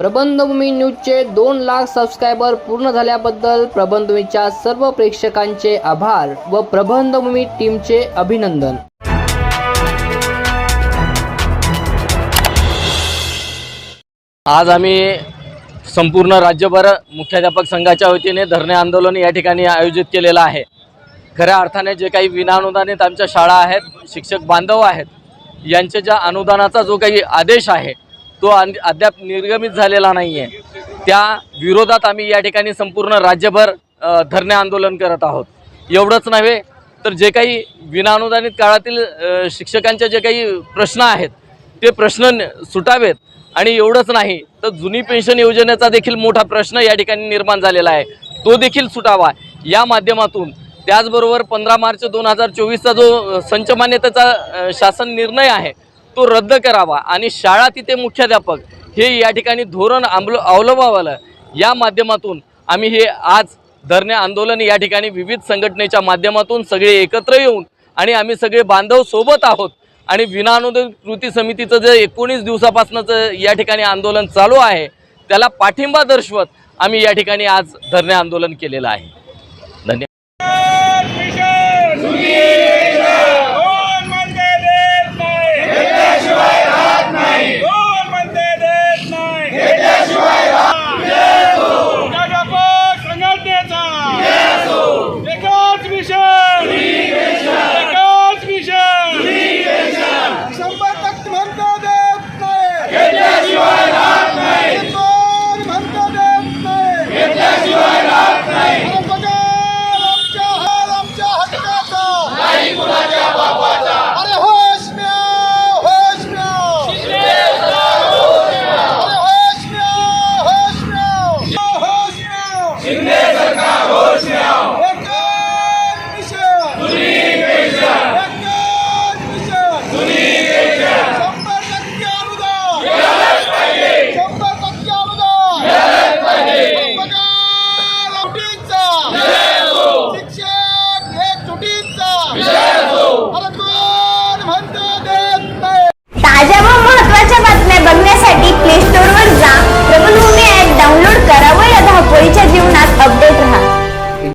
प्रबंधभूमी न्यूजचे दोन लाख सबस्क्रायबर पूर्ण झाल्याबद्दल प्रबंधभूमीच्या सर्व प्रेक्षकांचे आभार व प्रबंधभूमी टीमचे अभिनंदन. आज आम्ही संपूर्ण राज्यभर मुख्याध्यापक संघाच्या वतीने धरणे आंदोलन या ठिकाणी आयोजित केलेलं आहे. खऱ्या अर्थाने जे काही विनाअनुदानित आमच्या शाळा आहेत शिक्षक बांधव आहेत यांच्या ज्या अनुदानाचा जो काही आदेश आहे तो अद्याप निर्गमित झालेला नाही आहे त्या विरोधात आम्ही या ठिकाणी संपूर्ण राज्यभर धरणे आंदोलन करत आहोत. एवढंच नव्हे तर जे काही विनाअनुदानित काळातील शिक्षकांचे जे काही प्रश्न आहेत ते प्रश्न न- सुटावेत. आणि एवढंच नाही तर जुनी पेन्शन योजनेचा देखील मोठा प्रश्न या ठिकाणी निर्माण झालेला आहे. तो देखील सुटावा. या माध्यमातून त्याचबरोबर पंधरा मार्च दोन हजार चोवीसचा जो संचमान्यतेचा संच मान्यतेचा शासन निर्णय आहे तो रद्द करावा आणि शाळा तिथे मुख्याध्यापक हे या ठिकाणी धोरण अंमल अवलंबावलं. या माध्यमातून आम्ही हे आज धरणे आंदोलन या ठिकाणी विविध संघटनेच्या माध्यमातून सगळे एकत्र येऊन आणि आम्ही सगळे बांधव सोबत आहोत आणि विनाअनुदानित कृती समितीचं जे एकोणीस दिवसापासूनचं या ठिकाणी आंदोलन चालू आहे त्याला पाठिंबा दर्शवत आम्ही या ठिकाणी आज धरणे आंदोलन केलेलं आहे. ಮಂತ್ರ ಅದೆ